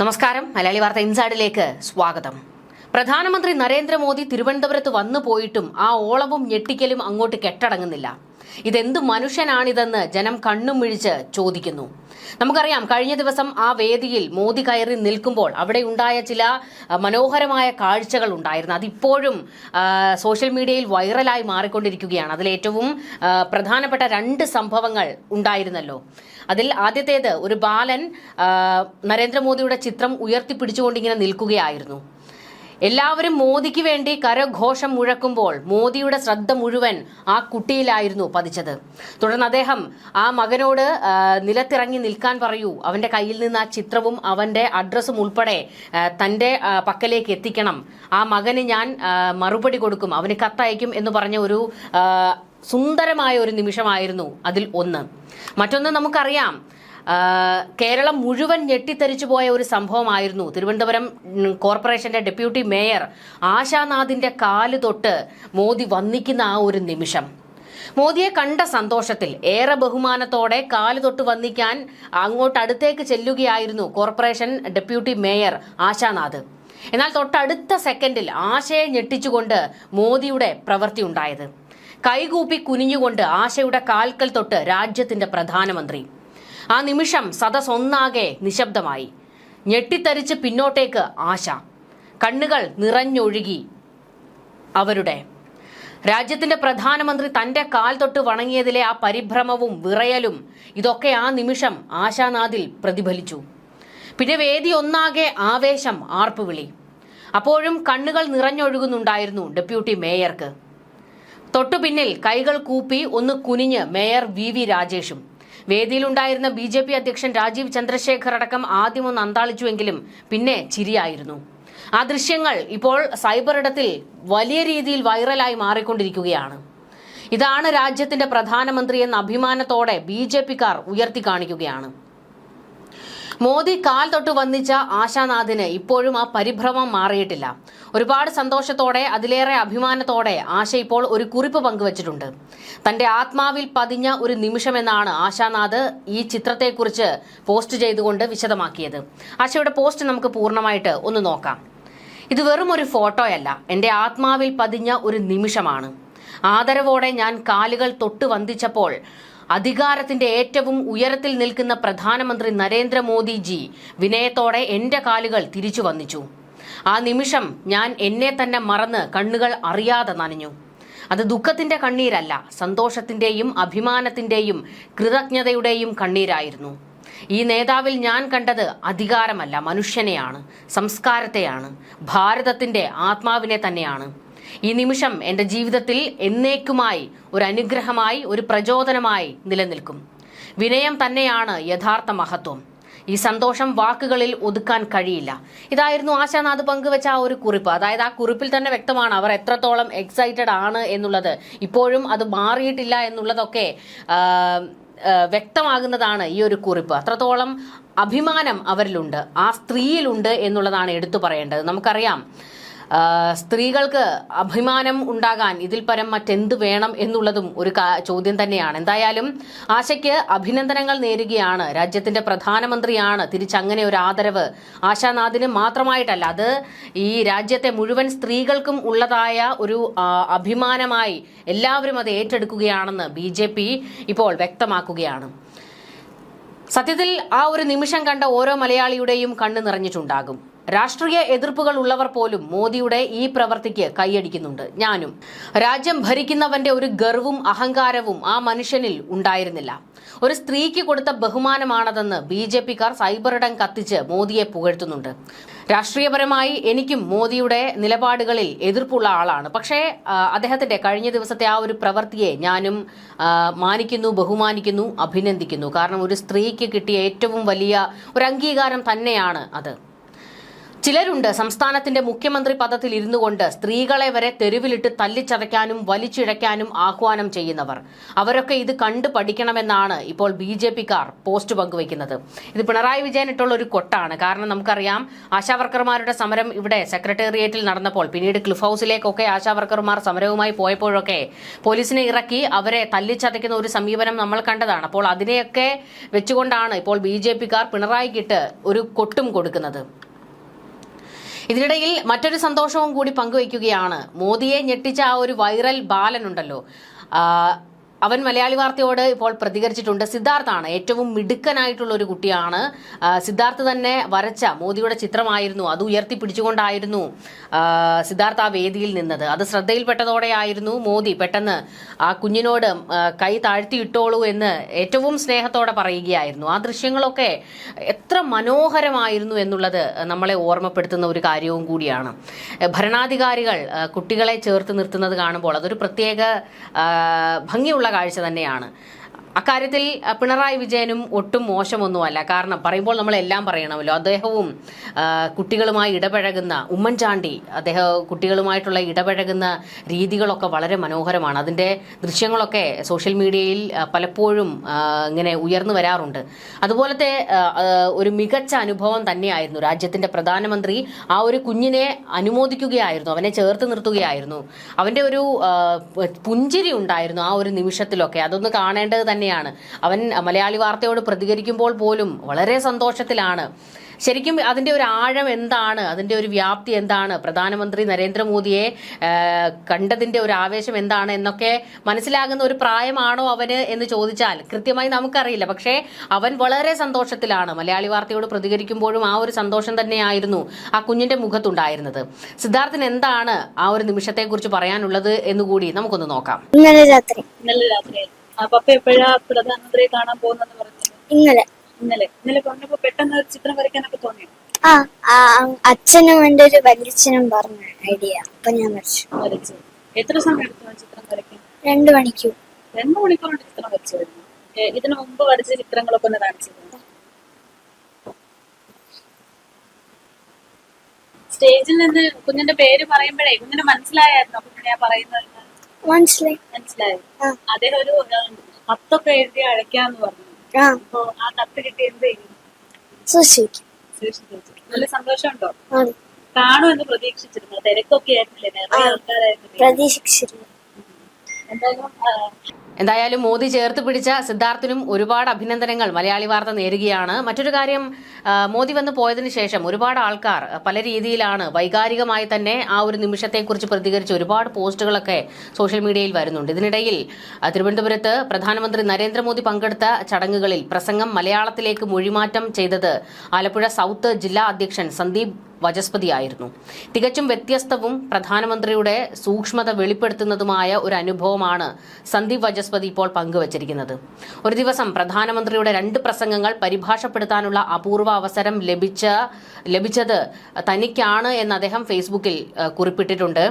നമസ്കാരം. മലയാളി വാർത്ത ഇൻസൈഡിലേക്ക് സ്വാഗതം. പ്രധാനമന്ത്രി നരേന്ദ്രമോദി തിരുവനന്തപുരത്ത് വന്നു പോയിട്ടും ആ ഓളവും ഞെട്ടിക്കലും അങ്ങോട്ട് കെട്ടടങ്ങുന്നില്ല. ഇതെന്ത് മനുഷ്യനാണിതെന്ന് ജനം കണ്ണും മിഴിച്ച് ചോദിക്കുന്നു. നമുക്കറിയാം കഴിഞ്ഞ ദിവസം ആ വേദിയിൽ മോദി കയറി നിൽക്കുമ്പോൾ അവിടെ ഉണ്ടായ ചില മനോഹരമായ കാഴ്ചകൾ ഉണ്ടായിരുന്നു. അതിപ്പോഴും സോഷ്യൽ മീഡിയയിൽ വൈറലായി മാറിക്കൊണ്ടിരിക്കുകയാണ്. അതിലേറ്റവും പ്രധാനപ്പെട്ട രണ്ട് സംഭവങ്ങൾ ഉണ്ടായിരുന്നല്ലോ. അതിൽ ആദ്യത്തേത് ഒരു ബാലൻ നരേന്ദ്രമോദിയുടെ ചിത്രം ഉയർത്തിപ്പിടിച്ചുകൊണ്ടിങ്ങനെ നിൽക്കുകയായിരുന്നു. എല്ലാവരും മോദിക്ക് വേണ്ടി കരഘോഷം മുഴക്കുമ്പോൾ മോദിയുടെ ശ്രദ്ധ മുഴുവൻ ആ കുട്ടിയിലായിരുന്നു പതിച്ചത്. തുടർന്ന് അദ്ദേഹം ആ മകനോട് നിലത്തിറങ്ങി നിൽക്കാൻ പറയൂ. അവന്റെ കയ്യിൽ നിന്ന് ആ ചിത്രവും അവന്റെ അഡ്രസ്സും ഉൾപ്പെടെ തന്റെ പക്കലേക്ക് എത്തിക്കണം. ആ മകന് ഞാൻ മറുപടി കൊടുക്കും. അവന് കത്തയക്കും എന്ന് പറഞ്ഞ ഒരു സുന്ദരമായ ഒരു നിമിഷമായിരുന്നു അതിൽ ഒന്ന്. മറ്റൊന്ന് നമുക്കറിയാം. കേരളം മുഴുവൻ ഞെട്ടിത്തെറിച്ചു പോയ ഒരു സംഭവമായിരുന്നു. തിരുവനന്തപുരം കോർപ്പറേഷന്റെ ഡെപ്യൂട്ടി മേയർ ആശാനാഥിന്റെ കാൽ തൊട്ട് മോദി വന്നിക്കുന്ന ആ ഒരു നിമിഷം. മോദിയെ കണ്ട സന്തോഷത്തിൽ ഏറെ ബഹുമാനത്തോടെ കാൽ തൊട്ട് വന്നിക്കാൻ അങ്ങോട്ട് അടുത്തേക്ക് ചെല്ലുകയായിരുന്നു കോർപ്പറേഷൻ ഡെപ്യൂട്ടി മേയർ ആശാനാഥ്. എന്നാൽ തൊട്ടടുത്ത സെക്കൻഡിൽ ആശയെ ഞെട്ടിച്ചുകൊണ്ട് മോദിയുടെ പ്രവൃത്തി ഉണ്ടായത്. കൈകൂപ്പി കുനിഞ്ഞുകൊണ്ട് ആശയുടെ കാൽക്കൽ തൊട്ട് രാജ്യത്തിന്റെ പ്രധാനമന്ത്രി. ആ നിമിഷം സദസ് ഒന്നാകെ നിശബ്ദമായി. ഞെട്ടിത്തരിച്ച് പിന്നോട്ടേക്ക് ആശ. കണ്ണുകൾ നിറഞ്ഞൊഴുകി അവരുടെ. രാജ്യത്തിന്റെ പ്രധാനമന്ത്രി തന്റെ കാൽ തൊട്ട് വണങ്ങിയതിലെ ആ പരിഭ്രമവും വിറയലും ഇതൊക്കെ ആ നിമിഷം ആശാനാഥിൽ പ്രതിഫലിച്ചു. പിന്നെ വേദി ഒന്നാകെ ആവേശം ആർപ്പുവിളി. അപ്പോഴും കണ്ണുകൾ നിറഞ്ഞൊഴുകുന്നുണ്ടായിരുന്നു ഡെപ്യൂട്ടി മേയർക്ക്. തൊട്ടു പിന്നിൽ കൈകൾ കൂപ്പി ഒന്ന് കുനിഞ്ഞ് മേയർ വി വി രാജേഷും. വേദിയിലുണ്ടായിരുന്ന ബി ജെ പി അധ്യക്ഷൻ രാജീവ് ചന്ദ്രശേഖർ അടക്കം ആദ്യം ഒന്ന് അന്താളിച്ചുവെങ്കിലും പിന്നെ ചിരിയായിരുന്നു. ആ ദൃശ്യങ്ങൾ ഇപ്പോൾ സൈബർ ഇടത്തിൽ വലിയ രീതിയിൽ വൈറലായി മാറിക്കൊണ്ടിരിക്കുകയാണ്. ഇതാണ് രാജ്യത്തിന്റെ പ്രധാനമന്ത്രി എന്ന അഭിമാനത്തോടെ ബി ജെ പിക്കാർ ഉയർത്തി കാണിക്കുകയാണ്. മോദി കാൽ തൊട്ട് വന്നിച്ച ആശാനാഥിന് ഇപ്പോഴും ആ പരിഭ്രമം മാറിയിട്ടില്ല. ഒരുപാട് സന്തോഷത്തോടെ അതിലേറെ അഭിമാനത്തോടെ ആശ ഇപ്പോൾ ഒരു കുറിപ്പ് പങ്കുവച്ചിട്ടുണ്ട്. തന്റെ ആത്മാവിൽ പതിഞ്ഞ ഒരു നിമിഷമെന്നാണ് ആശാനാഥ് ഈ ചിത്രത്തെക്കുറിച്ച് പോസ്റ്റ് ചെയ്തുകൊണ്ട് വിശദമാക്കിയത്. ആശയുടെ പോസ്റ്റ് നമുക്ക് പൂർണമായിട്ട് ഒന്ന് നോക്കാം. ഇത് വെറും ഒരു ഫോട്ടോയല്ല എന്റെ ആത്മാവിൽ പതിഞ്ഞ ഒരു നിമിഷമാണ്. ആദരവോടെ ഞാൻ കാലുകൾ തൊട്ട് വന്ദിച്ചപ്പോൾ അധികാരത്തിന്റെ ഏറ്റവും ഉയരത്തിൽ നിൽക്കുന്ന പ്രധാനമന്ത്രി നരേന്ദ്രമോദിജി വിനയത്തോടെ എന്റെ കാലുകൾ തിരിച്ചു വന്നിച്ചു. ആ നിമിഷം ഞാൻ എന്നെ തന്നെ മറന്ന് കണ്ണുകൾ അറിയാതെ നനഞ്ഞു. അത് ദുഃഖത്തിന്റെ കണ്ണീരല്ല സന്തോഷത്തിന്റെയും അഭിമാനത്തിന്റെയും കൃതജ്ഞതയുടെയും കണ്ണീരായിരുന്നു. ഈ നേതാവിൽ ഞാൻ കണ്ടത് അധികാരമല്ല മനുഷ്യനെയാണ് സംസ്കാരത്തെയാണ് ഭാരതത്തിന്റെ ആത്മാവിനെ തന്നെയാണ്. ഈ നിമിഷം എന്റെ ജീവിതത്തിൽ എന്നേക്കുമായി ഒരു അനുഗ്രഹമായി ഒരു പ്രചോദനമായി നിലനിൽക്കും. വിനയം തന്നെയാണ് യഥാർത്ഥ മഹത്വം. ഈ സന്തോഷം വാക്കുകളിൽ ഒതുക്കാൻ കഴിയില്ല. ഇതായിരുന്നു ആശാനാഥ് പങ്കുവച്ച ആ ഒരു കുറിപ്പ്. അതായത് ആ കുറിപ്പിൽ തന്നെ വ്യക്തമാണ് അവർ എത്രത്തോളം എക്സൈറ്റഡ് ആണ് എന്നുള്ളത്. ഇപ്പോഴും അത് മാറിയിട്ടില്ല എന്നുള്ളതൊക്കെ വ്യക്തമാകുന്നതാണ് ഈ ഒരു കുറിപ്പ്. അത്രത്തോളം അഭിമാനം അവരിലുണ്ട്. ആ സ്ത്രീയിലുണ്ട് എന്നുള്ളതാണ് എടുത്തു പറയേണ്ടത്. നമുക്കറിയാം സ്ത്രീകൾക്ക് അഭിമാനം ഉണ്ടാകാൻ ഇതിൽ പരം മറ്റെന്ത് വേണം എന്നുള്ളതും ഒരു ചോദ്യം തന്നെയാണ്. എന്തായാലും ആശയ്ക്ക് അഭിനന്ദനങ്ങൾ നേരുകയാണ്. രാജ്യത്തിന്റെ പ്രധാനമന്ത്രിയാണ്. തിരിച്ചങ്ങനെ ഒരു ആദരവ് ആശാനാഥിന് മാത്രമായിട്ടല്ല അത് ഈ രാജ്യത്തെ മുഴുവൻ സ്ത്രീകൾക്കും ഉള്ളതായ ഒരു അഭിമാനമായി എല്ലാവരും അത് ഏറ്റെടുക്കുകയാണെന്ന് ബി ഇപ്പോൾ വ്യക്തമാക്കുകയാണ്. സത്യത്തിൽ ആ ഒരു നിമിഷം കണ്ട ഓരോ മലയാളിയുടെയും കണ്ണ് നിറഞ്ഞിട്ടുണ്ടാകും. രാഷ്ട്രീയ എതിർപ്പുകൾ ഉള്ളവർ പോലും മോദിയുടെ ഈ പ്രവൃത്തിക്ക് കൈയടിക്കുന്നുണ്ട്. ഞാനും. രാജ്യം ഭരിക്കുന്നവന്റെ ഒരു ഗർവും അഹങ്കാരവും ആ മനുഷ്യനിൽ ഉണ്ടായിരുന്നില്ല. ഒരു സ്ത്രീക്ക് കൊടുത്ത ബഹുമാനമാണതെന്ന് ബി ജെ പിക്കാർ സൈബറിടം കത്തിച്ച് മോദിയെ പുകഴ്ത്തുന്നുണ്ട്. രാഷ്ട്രീയപരമായി എനിക്കും മോദിയുടെ നിലപാടുകളിൽ എതിർപ്പുള്ള ആളാണ്. പക്ഷേ അദ്ദേഹത്തിന്റെ കഴിഞ്ഞ ദിവസത്തെ ആ ഒരു പ്രവൃത്തിയെ ഞാനും മാനിക്കുന്നു ബഹുമാനിക്കുന്നു അഭിനന്ദിക്കുന്നു. കാരണം ഒരു സ്ത്രീക്ക് കിട്ടിയ ഏറ്റവും വലിയ ഒരു അംഗീകാരം തന്നെയാണ് അത്. ചിലരുണ്ട് സംസ്ഥാനത്തിന്റെ മുഖ്യമന്ത്രി പദത്തിൽ ഇരുന്നു കൊണ്ട് സ്ത്രീകളെ വരെ തെരുവിലിട്ട് തല്ലിച്ചതയ്ക്കാനും വലിച്ചിഴയ്ക്കാനും ആഹ്വാനം ചെയ്യുന്നവർ. അവരൊക്കെ ഇത് കണ്ടു പഠിക്കണമെന്നാണ് ഇപ്പോൾ ബി ജെ പിക്കാർ പോസ്റ്റ് പങ്കുവയ്ക്കുന്നത്. ഇത് പിണറായി വിജയൻ ഇട്ടുള്ള ഒരു കൊട്ടാണ്. കാരണം നമുക്കറിയാം ആശാവർക്കർമാരുടെ സമരം ഇവിടെ സെക്രട്ടേറിയറ്റിൽ നടന്നപ്പോൾ പിന്നീട് ക്ലിഫ് ഹൗസിലേക്കൊക്കെ ആശാവർക്കർമാർ സമരവുമായി പോയപ്പോഴൊക്കെ പോലീസിനെ ഇറക്കി അവരെ തല്ലിച്ചതയ്ക്കുന്ന ഒരു സമീപനം നമ്മൾ കണ്ടതാണ്. അപ്പോൾ അതിനെയൊക്കെ വെച്ചുകൊണ്ടാണ് ഇപ്പോൾ ബി ജെ പിക്കാർ പിണറായിക്കിട്ട് ഒരു കൊട്ടും കൊടുക്കുന്നത്. ഇതിനിടയിൽ മറ്റൊരു സന്തോഷവും കൂടി പങ്കുവയ്ക്കുകയാണ്. മോദിയെ ഞെട്ടിച്ച ആ ഒരു വൈറൽ ബാലനുണ്ടല്ലോ അവൻ മലയാളി വാർത്തയോട് ഇപ്പോൾ പ്രതികരിച്ചിട്ടുണ്ട്. സിദ്ധാർത്ഥാണ് ഏറ്റവും മിടുക്കനായിട്ടുള്ള ഒരു കുട്ടിയാണ്. സിദ്ധാർത്ഥ് തന്നെ വരച്ച മോദിയുടെ ചിത്രമായിരുന്നു. അത് ഉയർത്തി പിടിച്ചുകൊണ്ടായിരുന്നു സിദ്ധാർത്ഥ് ആ വേദിയിൽ നിന്നത്. അത് ശ്രദ്ധയിൽപ്പെട്ടതോടെയായിരുന്നു മോദി പെട്ടെന്ന് ആ കുഞ്ഞിനോട് കൈ താഴ്ത്തിയിട്ടോളൂ എന്ന് ഏറ്റവും സ്നേഹത്തോടെ പറയുകയായിരുന്നു. ആ ദൃശ്യങ്ങളൊക്കെ എത്ര മനോഹരമായിരുന്നു എന്നുള്ളത് നമ്മളെ ഓർമ്മപ്പെടുത്തുന്ന ഒരു കാര്യവും കൂടിയാണ്. ഭരണാധികാരികൾ കുട്ടികളെ ചേർത്ത് നിർത്തുന്നത് കാണുമ്പോൾ അതൊരു പ്രത്യേക ഭംഗിയുള്ള കാഴ്ച തന്നെയാണ്. അക്കാര്യത്തിൽ പിണറായി വിജയനും ഒട്ടും മോശമൊന്നുമല്ല. കാരണം പറയുമ്പോൾ നമ്മളെല്ലാം പറയണമല്ലോ. അദ്ദേഹവും കുട്ടികളുമായി ഇടപഴകുന്ന ഉമ്മൻചാണ്ടി അദ്ദേഹം കുട്ടികളുമായിട്ടുള്ള ഇടപഴകുന്ന രീതികളൊക്കെ വളരെ മനോഹരമാണ്. അതിന്റെ ദൃശ്യങ്ങളൊക്കെ സോഷ്യൽ മീഡിയയിൽ പലപ്പോഴും ഇങ്ങനെ ഉയർന്നു വരാറുണ്ട്. അതുപോലത്തെ ഒരു മികച്ച അനുഭവം തന്നെയായിരുന്നു രാജ്യത്തിന്റെ പ്രധാനമന്ത്രി ആ ഒരു കുഞ്ഞിനെ അനുമോദിക്കുകയായിരുന്നു അവനെ ചേർത്ത് നിർത്തുകയായിരുന്നു. അവന്റെ ഒരു പുഞ്ചിരി ഉണ്ടായിരുന്നു ആ ഒരു നിമിഷത്തിലൊക്കെ. അതൊന്ന് കാണേണ്ടത് തന്നെയാണ്. അവൻ മലയാളി വാർത്തയോട് പ്രതികരിക്കുമ്പോൾ പോലും വളരെ സന്തോഷത്തിലാണ്. ശരിക്കും അതിന്റെ ഒരു ആഴം എന്താണ്? അതിന്റെ ഒരു വ്യാപ്തി എന്താണ്? പ്രധാനമന്ത്രി നരേന്ദ്രമോദിയെ കണ്ടതിന്റെ ഒരു ആവേശം എന്താണ് എന്നൊക്കെ മനസ്സിലാകുന്ന ഒരു പ്രായമാണോ അവന് എന്ന് ചോദിച്ചാൽ കൃത്യമായി നമുക്കറിയില്ല. പക്ഷേ അവൻ വളരെ സന്തോഷത്തിലാണ് മലയാളി വാർത്തയോട് പ്രതികരിക്കുമ്പോഴും ആ ഒരു സന്തോഷം തന്നെയായിരുന്നു ആ കുഞ്ഞിന്റെ മുഖത്തുണ്ടായിരുന്നത്. സിദ്ധാർത്ഥിന് എന്താണ് ആ ഒരു നിമിഷത്തെക്കുറിച്ച് പറയാനുള്ളത് എന്നുകൂടി നമുക്കൊന്ന് നോക്കാം. ഇന്നലെ രാത്രി. ഇന്നലെ രാത്രി. പപ്പ എപ്പോഴാ പ്രധാനമന്ത്രിയെ കാണാൻ പോകുന്നെന്ന് പറഞ്ഞത് ഇന്നലെ. ഇന്നലെ. ഇന്നലെ പറഞ്ഞപ്പോ പെട്ടെന്ന് ചിത്രം വരയ്ക്കാനൊക്കെ തോന്നിയോ? ആ ആ, അച്ഛനും എന്റെ ഒരു വല്യച്ഛനും പറഞ്ഞ ഐഡിയ. അപ്പൊ ഞാൻ വരച്ചു. വരച്ചു. എത്ര സമയം എടുത്തു ആ ചിത്രം വരയ്ക്കാൻ? രണ്ട് മണിക്കൂർ രണ്ട് മണിക്കൂറുകൊണ്ട് ചിത്രം വരച്ചു വരുന്നു. ഏ, ഇതിനു മുമ്പ് വരച്ച ചിത്രങ്ങളൊക്കെ ഒന്ന് കാണിച്ചിരുന്നു സ്റ്റേജിൽ നിന്ന് കുഞ്ഞിന്റെ പേര് പറയുമ്പോഴേ കുഞ്ഞിന് മനസ്സിലായായിരുന്നു കുഞ്ഞിനെ ഞാൻ പറയുന്നത്? മനസ്സിലായി. മനസ്സിലായോ. അദ്ദേഹം ഒരു കത്തൊക്കെ എഴുതി അയക്കാന്ന് പറഞ്ഞു. അപ്പൊ ആ കത്ത് കിട്ടി എന്ത് ചെയ്യും? സൂക്ഷിക്കും. നല്ല സന്തോഷമുണ്ടോ? കാണുമെന്ന് പ്രതീക്ഷിച്ചിരുന്നു. തിരക്കൊക്കെ ആയിരുന്നില്ലേ? നിറയെ ആൾക്കാരായിരുന്നില്ലേ? പ്രതീക്ഷിച്ചിരുന്നു. എന്തായാലും എന്തായാലും മോദി ചേർത്ത് പിടിച്ച സിദ്ധാർത്ഥിനും ഒരുപാട് അഭിനന്ദനങ്ങൾ മലയാളി വാർത്ത നേരുകയാണ്. മറ്റൊരു കാര്യം മോദി വന്ന് പോയതിനു ശേഷം ഒരുപാട് ആൾക്കാർ പല രീതിയിലാണ് വൈകാരികമായി തന്നെ ആ ഒരു നിമിഷത്തെക്കുറിച്ച് പ്രതികരിച്ച് ഒരുപാട് പോസ്റ്റുകളൊക്കെ സോഷ്യൽ മീഡിയയിൽ വരുന്നുണ്ട്. ഇതിനിടയിൽ തിരുവനന്തപുരത്ത് പ്രധാനമന്ത്രി നരേന്ദ്രമോദി പങ്കെടുത്ത ചടങ്ങുകളിൽ പ്രസംഗം മലയാളത്തിലേക്ക് മൊഴിമാറ്റം ചെയ്തത് ആലപ്പുഴ സൗത്ത് ജില്ലാ അധ്യക്ഷൻ സന്ദീപ് വചസ്പതിയായിരുന്നു. തികച്ചും വ്യത്യസ്തവും പ്രധാനമന്ത്രിയുടെ സൂക്ഷ്മത വെളിപ്പെടുത്തുന്നതുമായ ഒരു അനുഭവമാണ് സന്ദീപ് വചസ്പതി ഇപ്പോൾ പങ്കുവച്ചിരിക്കുന്നത്. ഒരു ദിവസം പ്രധാനമന്ത്രിയുടെ രണ്ട് പ്രസംഗങ്ങൾ പരിഭാഷപ്പെടുത്താനുള്ള അപൂർവ അവസരം ലഭിച്ച ലഭിച്ചത് തനിക്കാണ് എന്ന് അദ്ദേഹം ഫേസ്ബുക്കിൽ കുറിപ്പിട്ടിട്ടുണ്ട്.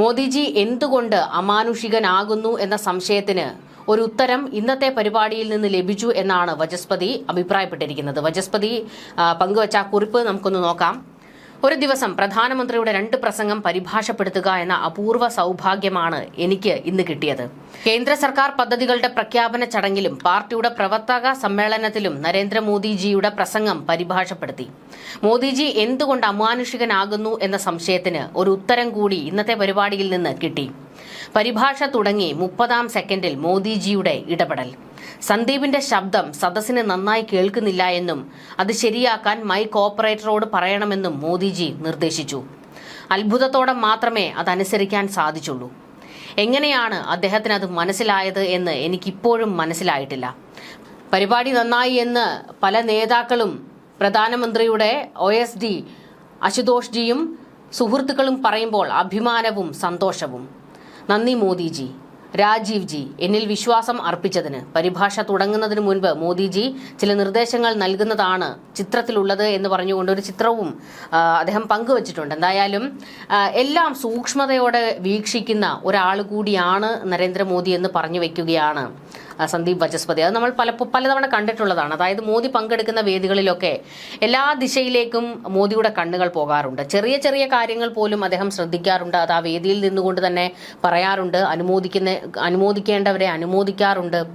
മോദിജി എന്തുകൊണ്ട് അമാനുഷികനാകുന്നു എന്ന സംശയത്തിന് ഒരു ഉത്തരം ഇന്നത്തെ പരിപാടിയിൽ നിന്ന് ലഭിച്ചു എന്നാണ് വചസ്പതി അഭിപ്രായപ്പെട്ടിരിക്കുന്നത്. വചസ്പതി പങ്കുവച്ച കുറിപ്പ് നമുക്കൊന്ന് നോക്കാം. ഒരു ദിവസം പ്രധാനമന്ത്രിയുടെ രണ്ട് പ്രസംഗം പരിഭാഷപ്പെടുത്തുക എന്ന അപൂർവ സൗഭാഗ്യമാണ് എനിക്ക് ഇന്ന് കിട്ടിയത്. കേന്ദ്ര സർക്കാർ പദ്ധതികളുടെ പ്രഖ്യാപന ചടങ്ങിലും പാർട്ടിയുടെ പ്രവർത്തക സമ്മേളനത്തിലും നരേന്ദ്രമോദിജിയുടെ പ്രസംഗം പരിഭാഷപ്പെടുത്തി. മോദിജി എന്തുകൊണ്ട് അമാനുഷികനാകുന്നു എന്ന സംശയത്തിന് ഒരു ഉത്തരം കൂടി ഇന്നത്തെ പരിപാടിയിൽ നിന്ന് കിട്ടി. പരിഭാഷ തുടങ്ങി മുപ്പതാം സെക്കൻഡിൽ മോദിജിയുടെ ഇടപെടൽ. സന്ദീപിന്റെ ശബ്ദം സദസ്സിന് നന്നായി കേൾക്കുന്നില്ല എന്നും അത് ശരിയാക്കാൻ മൈക്ക് ഓപ്പറേറ്ററോട് പറയണമെന്നും മോദിജി നിർദ്ദേശിച്ചു. അത്ഭുതത്തോടെ മാത്രമേ അതനുസരിക്കാൻ സാധിച്ചുള്ളൂ. എങ്ങനെയാണ് അദ്ദേഹത്തിന് അത് മനസ്സിലായത് എന്ന് എനിക്കിപ്പോഴും മനസ്സിലായിട്ടില്ല. പരിപാടി നന്നായി എന്ന് പല നേതാക്കളും പ്രധാനമന്ത്രിയുടെ ഒ എസ് ഡി അശുതോഷ് ജിയും സുഹൃത്തുക്കളും പറയുമ്പോൾ അഭിമാനവും സന്തോഷവും. നന്ദി മോദിജി. രാജീവ് ജി എന്നിൽ വിശ്വാസം അർപ്പിച്ചതിന്. പരിഭാഷ തുടങ്ങുന്നതിന് മുൻപ് മോദിജി ചില നിർദ്ദേശങ്ങൾ നൽകുന്നതാണ് ചിത്രത്തിലുള്ളത് എന്ന് പറഞ്ഞുകൊണ്ട് ഒരു ചിത്രവും അദ്ദേഹം പങ്കുവച്ചിട്ടുണ്ട്. എന്തായാലും എല്ലാം സൂക്ഷ്മതയോടെ വീക്ഷിക്കുന്ന ഒരാൾ കൂടിയാണ് നരേന്ദ്രമോദി എന്ന് പറഞ്ഞു വയ്ക്കുകയാണ് സന്ദീപ് വചസ്പതി. അത് നമ്മൾ പല പലതവണ കണ്ടിട്ടുള്ളതാണ്. അതായത് മോദി പങ്കെടുക്കുന്ന വേദികളിലൊക്കെ എല്ലാ ദിശയിലേക്കും മോദിയുടെ കണ്ണുകൾ പോകാറുണ്ട്. ചെറിയ ചെറിയ കാര്യങ്ങൾ പോലും അദ്ദേഹം ശ്രദ്ധിക്കാറുണ്ട്. അത് ആ വേദിയിൽ നിന്നുകൊണ്ട് തന്നെ പറയാറുണ്ട്. അനുമോദിക്കുന്ന അനുമോദിക്കേണ്ടവരെ അനുമോദിക്കാറുണ്ട്.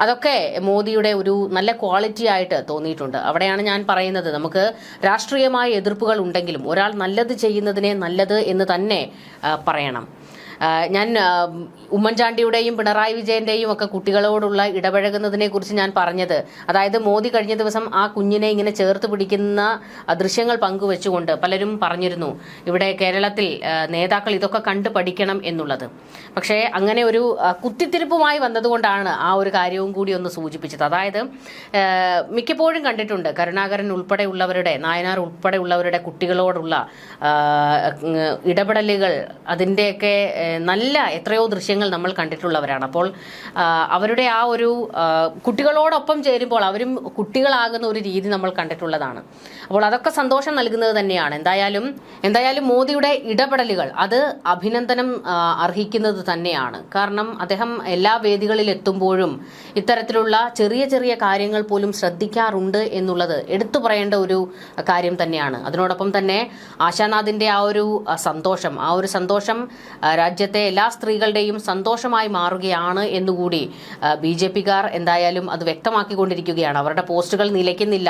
അതൊക്കെ മോദിയുടെ ഒരു നല്ല ക്വാളിറ്റി ആയിട്ട് തോന്നിയിട്ടുണ്ട്. അവിടെയാണ് ഞാൻ പറയുന്നത്. നമുക്ക് രാഷ്ട്രീയമായ എതിർപ്പുകൾ ഉണ്ടെങ്കിലും ഒരാൾ നല്ലത് ചെയ്യുന്നതിനെ നല്ലത് എന്ന് തന്നെ പറയണം. ഞാൻ ഉമ്മൻചാണ്ടിയുടെയും പിണറായി വിജയന്റെയും ഒക്കെ കുട്ടികളോടുള്ള ഇടപഴകുന്നതിനെ കുറിച്ച് ഞാൻ പറഞ്ഞത്. അതായത് മോദി കഴിഞ്ഞ ദിവസം ആ കുഞ്ഞിനെ ഇങ്ങനെ ചേർത്ത് പിടിക്കുന്ന ദൃശ്യങ്ങൾ പങ്കുവെച്ചുകൊണ്ട് പലരും പറഞ്ഞിരുന്നു. ഇവിടെ കേരളത്തിൽ നേതാക്കൾ ഇതൊക്കെ കണ്ടു പഠിക്കണം എന്നുള്ളത്. പക്ഷേ അങ്ങനെ ഒരു കുത്തിത്തിരിപ്പുമായി വന്നതുകൊണ്ടാണ് ആ ഒരു കാര്യവും കൂടി ഒന്ന് സൂചിപ്പിച്ചത്. അതായത് മിക്കപ്പോഴും കണ്ടിട്ടുണ്ട് കരുണാകരൻ ഉൾപ്പെടെയുള്ളവരുടെ നായനാർ ഉൾപ്പെടെയുള്ളവരുടെ കുട്ടികളോടുള്ള ഇടപെടലുകൾ അതിന്റെയൊക്കെ നല്ല എത്രയോ ദൃശ്യങ്ങൾ നമ്മൾ കണ്ടിട്ടുള്ളവരാണ്. അപ്പോൾ അവരുടെ ആ ഒരു കുട്ടികളോടൊപ്പം ചേരുമ്പോൾ അവരും കുട്ടികളാകുന്ന ഒരു രീതി നമ്മൾ കണ്ടിട്ടുള്ളതാണ്. അപ്പോൾ അതൊക്കെ സന്തോഷം നൽകുന്നത് തന്നെയാണ്. എന്തായാലും എന്തായാലും മോദിയുടെ ഇടപെടലുകൾ അത് അഭിനന്ദനം അർഹിക്കുന്നത് തന്നെയാണ്. കാരണം അദ്ദേഹം എല്ലാ വേദികളിൽ എത്തുമ്പോഴും ഇത്തരത്തിലുള്ള ചെറിയ ചെറിയ കാര്യങ്ങൾ പോലും ശ്രദ്ധിക്കാറുണ്ട് എന്നുള്ളത് എടുത്തു പറയേണ്ട ഒരു കാര്യം തന്നെയാണ്. അതിനോടൊപ്പം തന്നെ ആശാനാഥിന്റെ ആ ഒരു സന്തോഷം ആ ഒരു സന്തോഷം ആ, രാജ്യത്തെ എല്ലാ സ്ത്രീകളുടെയും സന്തോഷമായി മാറുകയാണ് എന്നുകൂടി ബി ജെ പിക്കാർ എന്തായാലും അത് വ്യക്തമാക്കിക്കൊണ്ടിരിക്കുകയാണ്. അവരുടെ പോസ്റ്റുകൾ നിലയ്ക്കുന്നില്ല.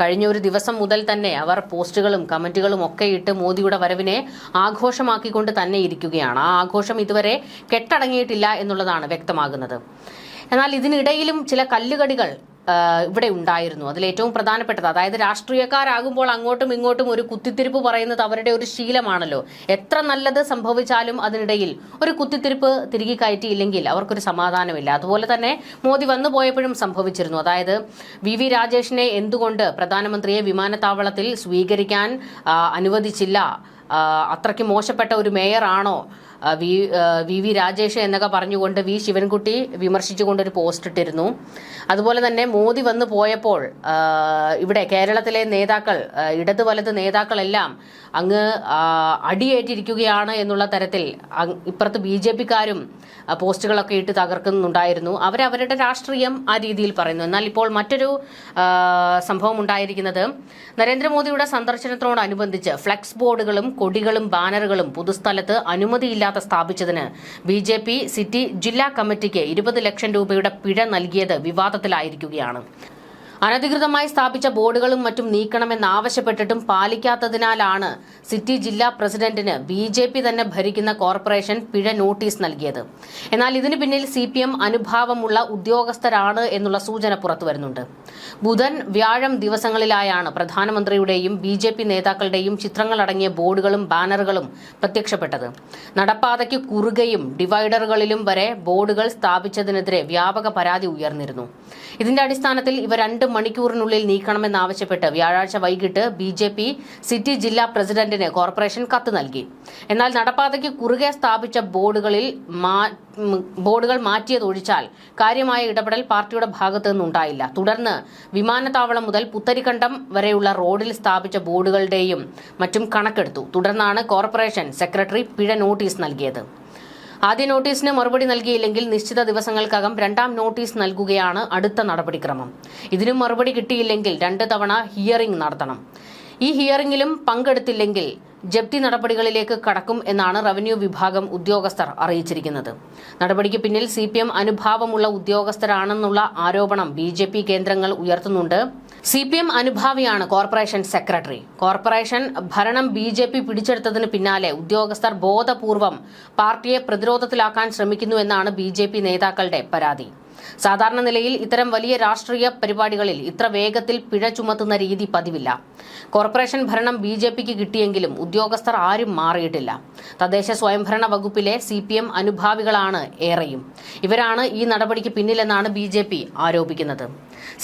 കഴിഞ്ഞ ഒരു ദിവസം മുതൽ തന്നെ അവർ പോസ്റ്റുകളും കമന്റുകളും ഒക്കെ ഇട്ട് മോദിയുടെ വരവിനെ ആഘോഷമാക്കിക്കൊണ്ട് തന്നെ ഇരിക്കുകയാണ്. ആ ആഘോഷം ഇതുവരെ കെട്ടടങ്ങിയിട്ടില്ല എന്നുള്ളതാണ് വ്യക്തമാകുന്നത്. എന്നാൽ ഇതിനിടയിലും ചില കല്ലുകടികൾ ഇവിടെ ഉണ്ടായിരുന്നു. അതിൽ ഏറ്റവും പ്രധാനപ്പെട്ടത് അതായത് രാഷ്ട്രീയക്കാരാകുമ്പോൾ അങ്ങോട്ടും ഇങ്ങോട്ടും ഒരു കുത്തിത്തിരിപ്പ് പറയുന്നത് അവരുടെ ഒരു ശീലമാണല്ലോ. എത്ര നല്ലത് സംഭവിച്ചാലും അതിനിടയിൽ ഒരു കുത്തിത്തിരിപ്പ് തിരികെ കയറ്റിയില്ലെങ്കിൽ അവർക്കൊരു സമാധാനമില്ല. അതുപോലെ തന്നെ മോദി വന്നു പോയപ്പോഴും സംഭവിച്ചിരുന്നു. അതായത് വി വി രാജേഷിനെ എന്തുകൊണ്ട് പ്രധാനമന്ത്രിയെ വിമാനത്താവളത്തിൽ സ്വീകരിക്കാൻ അനുവദിച്ചില്ല? അത്രയ്ക്ക് മോശപ്പെട്ട ഒരു മേയറാണോ? വി വി രാജേഷ് എന്നൊക്കെ പറഞ്ഞുകൊണ്ട് വി ശിവൻകുട്ടി വിമർശിച്ചുകൊണ്ട് ഒരു പോസ്റ്റ് ഇട്ടിരുന്നു. അതുപോലെ തന്നെ മോദി വന്നു പോയപ്പോൾ ഇവിടെ കേരളത്തിലെ നേതാക്കൾ ഇടതു വലത് നേതാക്കളെല്ലാം അങ്ങ് അടിയേറ്റിരിക്കുകയാണ് എന്നുള്ള തരത്തിൽ ഇപ്പുറത്ത് ബി ജെ പിക്കാരും പോസ്റ്റുകളൊക്കെ ഇട്ട് തകർക്കുന്നുണ്ടായിരുന്നു. അവരവരുടെ രാഷ്ട്രീയം ആ രീതിയിൽ പറയുന്നു. എന്നാൽ ഇപ്പോൾ മറ്റൊരു സംഭവം ഉണ്ടായിരിക്കുന്നത് നരേന്ദ്രമോദിയുടെ സന്ദർശനത്തോടനുബന്ധിച്ച് ഫ്ലെക്സ് ബോർഡുകളും കൊടികളും ബാനറുകളും പൊതുസ്ഥലത്ത് അനുമതിയില്ലാതെ സ്ഥാപിച്ചതിന് ബി ജെ പി സിറ്റി ജില്ലാ കമ്മിറ്റിക്ക് ഇരുപത് ലക്ഷം രൂപയുടെ പിഴ നൽകിയത് വിവാദത്തിലായിരിക്കുകയാണ്. അനധികൃതമായി സ്ഥാപിച്ച ബോർഡുകളും മറ്റും നീക്കണമെന്നാവശ്യപ്പെട്ടിട്ടും പാലിക്കാത്തതിനാലാണ് സിറ്റി ജില്ലാ പ്രസിഡന്റിന് ബി ജെ പി തന്നെ ഭരിക്കുന്ന കോർപ്പറേഷൻ പിഴ നോട്ടീസ് നൽകിയത്. എന്നാൽ ഇതിനു പിന്നിൽ സി പി എം അനുഭാവമുള്ള ഉദ്യോഗസ്ഥരാണ് എന്നുള്ള സൂചന പുറത്തുവരുന്നുണ്ട് ബുധൻ വ്യാഴം ദിവസങ്ങളിലായാണ് പ്രധാനമന്ത്രിയുടെയും ബി ജെ പി നേതാക്കളുടെയും ചിത്രങ്ങളടങ്ങിയ ബോർഡുകളും ബാനറുകളും പ്രത്യക്ഷപ്പെട്ടത്. നടപ്പാതയ്ക്ക് കുറുകയും ഡിവൈഡറുകളിലും വരെ ബോർഡുകൾ സ്ഥാപിച്ചതിനെതിരെ വ്യാപക പരാതി ഉയർന്നിരുന്നു. ഇതിന്റെ അടിസ്ഥാനത്തിൽ ഇവ രണ്ട് മണിക്കൂറിനുള്ളിൽ നീക്കണമെന്നാവശ്യപ്പെട്ട് വ്യാഴാഴ്ച വൈകിട്ട് ബി ജെ പി സിറ്റി ജില്ലാ പ്രസിഡന്റിന് കോർപ്പറേഷൻ കത്ത് നൽകി. എന്നാൽ നടപ്പാതയ്ക്ക് കുറുകെ സ്ഥാപിച്ച ബോർഡുകളിൽ ബോർഡുകൾ മാറ്റിയതൊഴിച്ചാൽ കാര്യമായ ഇടപെടൽ പാർട്ടിയുടെ ഭാഗത്തു നിന്നുണ്ടായില്ല. തുടർന്ന് വിമാനത്താവളം മുതൽ പുത്തരിക്കണ്ടം വരെയുള്ള റോഡിൽ സ്ഥാപിച്ച ബോർഡുകളുടെയും മറ്റും കണക്കെടുത്തു. തുടർന്നാണ് കോർപ്പറേഷൻ സെക്രട്ടറി പിഴ നോട്ടീസ് നൽകിയത്. ആദ്യ നോട്ടീസിന് മറുപടി നൽകിയില്ലെങ്കിൽ നിശ്ചിത ദിവസങ്ങൾക്കകം രണ്ടാം നോട്ടീസ് നൽകുകയാണ് അടുത്ത നടപടിക്രമം. ഇതിനും മറുപടി കിട്ടിയില്ലെങ്കിൽ രണ്ട് തവണ ഹിയറിംഗ് നടത്തണം. ഈ ഹിയറിംഗിലും പങ്കെടുത്തില്ലെങ്കിൽ ജപ്തി നടപടികളിലേക്ക് കടക്കും എന്നാണ് റവന്യൂ വിഭാഗം ഉദ്യോഗസ്ഥർ അറിയിച്ചിരിക്കുന്നത്. നടപടിക്ക് പിന്നിൽ സി അനുഭാവമുള്ള ഉദ്യോഗസ്ഥരാണെന്നുള്ള ആരോപണം ബി കേന്ദ്രങ്ങൾ ഉയർത്തുന്നുണ്ട്. സി പി എം അനുഭാവിയാണ് കോർപ്പറേഷൻ സെക്രട്ടറി. കോർപ്പറേഷൻ ഭരണം ബി ജെ പി പിടിച്ചെടുത്തതിന് പിന്നാലെ ഉദ്യോഗസ്ഥർ ബോധപൂർവം പാർട്ടിയെ പ്രതിരോധത്തിലാക്കാൻ ശ്രമിക്കുന്നു എന്നാണ് ബി ജെ പി നേതാക്കളുടെ പരാതി. സാധാരണ നിലയിൽ ഇത്തരം വലിയ രാഷ്ട്രീയ പരിപാടികളിൽ ഇത്ര വേഗത്തിൽ പിഴ ചുമത്തുന്ന രീതി പതിവില്ല. കോർപ്പറേഷൻ ഭരണം ബി ജെ പിക്ക് കിട്ടിയെങ്കിലും ഉദ്യോഗസ്ഥർ ആരും മാറിയിട്ടില്ല. തദ്ദേശ സ്വയംഭരണ വകുപ്പിലെ സി പി എം അനുഭാവികളാണ് ഏറെയും. ഇവരാണ് ഈ നടപടിക്ക് പിന്നിലെന്നാണ് ബി ജെ പി ആരോപിക്കുന്നത്.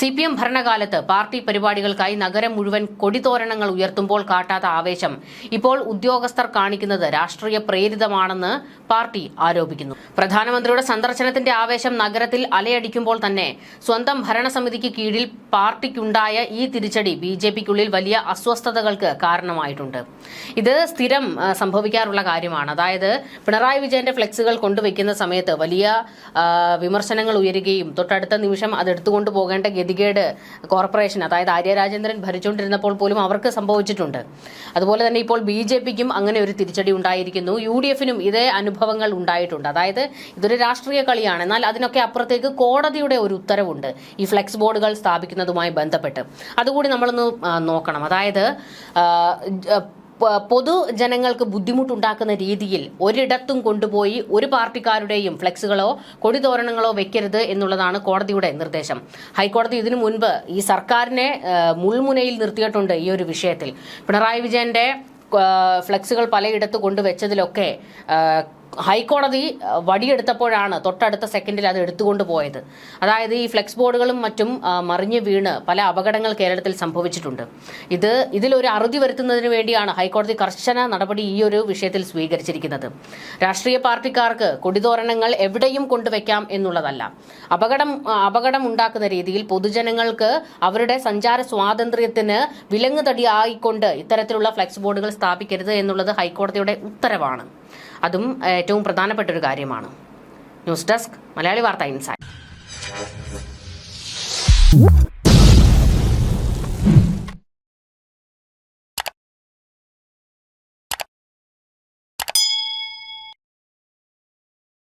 സി പി എം ഭരണകാലത്ത് പാർട്ടി പരിപാടികൾക്കായി നഗരം മുഴുവൻ കൊടിതോരണങ്ങൾ ഉയർത്തുമ്പോൾ കാട്ടാത്ത ആവേശം. ഇപ്പോൾ ഉദ്യോഗസ്ഥർ കാണിക്കുന്നത് രാഷ്ട്രീയ പ്രേരിതമാണെന്ന് പാർട്ടി ആരോപിക്കുന്നു. പ്രധാനമന്ത്രിയുടെ സന്ദർശനത്തിന്റെ ആവേശം നഗരത്തിൽ അലയടിക്കുമ്പോൾ തന്നെ സ്വന്തം ഭരണസമിതിക്ക് കീഴിൽ പാർട്ടിക്കുണ്ടായ ഈ തിരിച്ചടി ബി ജെ പിക്കുള്ളിൽ വലിയ അസ്വസ്ഥതകൾക്ക് കാരണമായിട്ടുണ്ട്. ഇത് സ്ഥിരം സംഭവിക്കാറുള്ള കാര്യമാണ്. അതായത് പിണറായി വിജയന്റെ ഫ്ലെക്സുകൾ കൊണ്ടുവയ്ക്കുന്ന സമയത്ത് വലിയ വിമർശനങ്ങൾ ഉയരുകയും തൊട്ടടുത്ത നിമിഷം അത് എടുത്തുകൊണ്ട് പോകേണ്ട ഗതികേട് കോർപ്പറേഷൻ അതായത് ആര്യരാജേന്ദ്രൻ ഭരിച്ചുകൊണ്ടിരുന്നപ്പോൾ പോലും അവർക്ക് സംഭവിച്ചിട്ടുണ്ട്. അതുപോലെ തന്നെ ഇപ്പോൾ ബി ജെ പിക്കും അങ്ങനെ ഒരു തിരിച്ചടി ഉണ്ടായിരിക്കുന്നു. യു ഡി എഫിനും ഇതേ അനുഭവങ്ങൾ ഉണ്ടായിട്ടുണ്ട്. അതായത് ഇതൊരു രാഷ്ട്രീയ കളിയാണ്. എന്നാൽ അതിനൊക്കെ അപ്പുറത്തേക്ക് കോടതിയുടെ ഒരു ഉത്തരവുണ്ട് ഈ ഫ്ലെക്സ് ബോർഡുകൾ സ്ഥാപിക്കുന്നതുമായി ബന്ധപ്പെട്ട്. അതുകൂടി നമ്മളൊന്ന് നോക്കണം. അതായത് പൊതുജനങ്ങൾക്ക് ബുദ്ധിമുട്ടുണ്ടാക്കുന്ന രീതിയിൽ ഒരിടത്തും കൊണ്ടുപോയി ഒരു പാർട്ടിക്കാരുടെയും ഫ്ലെക്സുകളോ കൊടിതോരണങ്ങളോ വെക്കരുത് എന്നുള്ളതാണ് കോടതിയുടെ നിർദ്ദേശം. ഹൈക്കോടതി ഇതിനു മുൻപ് ഈ സർക്കാരിനെ മുൾമുനയിൽ നിർത്തിയിട്ടുണ്ട് ഈ ഒരു വിഷയത്തിൽ. പിണറായി വിജയന്റെ ഫ്ലെക്സുകൾ പലയിടത്ത് കൊണ്ടുവച്ചതിലൊക്കെ ഹൈക്കോടതി വടിയെടുത്തപ്പോഴാണ് തൊട്ടടുത്ത സെക്കൻഡിൽ അത് എടുത്തുകൊണ്ട് പോയത്. അതായത് ഈ ഫ്ലെക്സ് ബോർഡുകളും മറ്റും മറിഞ്ഞ് വീണ് പല അപകടങ്ങൾ കേരളത്തിൽ സംഭവിച്ചിട്ടുണ്ട്. ഇത് ഇതിലൊരു അറുതി വരുത്തുന്നതിന് വേണ്ടിയാണ് ഹൈക്കോടതി കർശന നടപടി ഈ ഒരു വിഷയത്തിൽ സ്വീകരിച്ചിരിക്കുന്നത്. രാഷ്ട്രീയ പാർട്ടിക്കാർക്ക് കൊടിതോരണങ്ങൾ എവിടെയും കൊണ്ടുവയ്ക്കാം എന്നുള്ളതല്ല. അപകടം അപകടം ഉണ്ടാക്കുന്ന രീതിയിൽ പൊതുജനങ്ങൾക്ക് അവരുടെ സഞ്ചാര സ്വാതന്ത്ര്യത്തിന് വിലങ്ങുതടിയായിക്കൊണ്ട് ഇത്തരത്തിലുള്ള ഫ്ലെക്സ് ബോർഡുകൾ സ്ഥാപിക്കരുത് എന്നുള്ളത് ഹൈക്കോടതിയുടെ ഉത്തരവാണ്. അതും ഏറ്റവും പ്രധാനപ്പെട്ട ഒരു കാര്യമാണ്. ന്യൂസ് ഡെസ്ക് മലയാളി വാർത്ത ഇൻസൈറ്റ്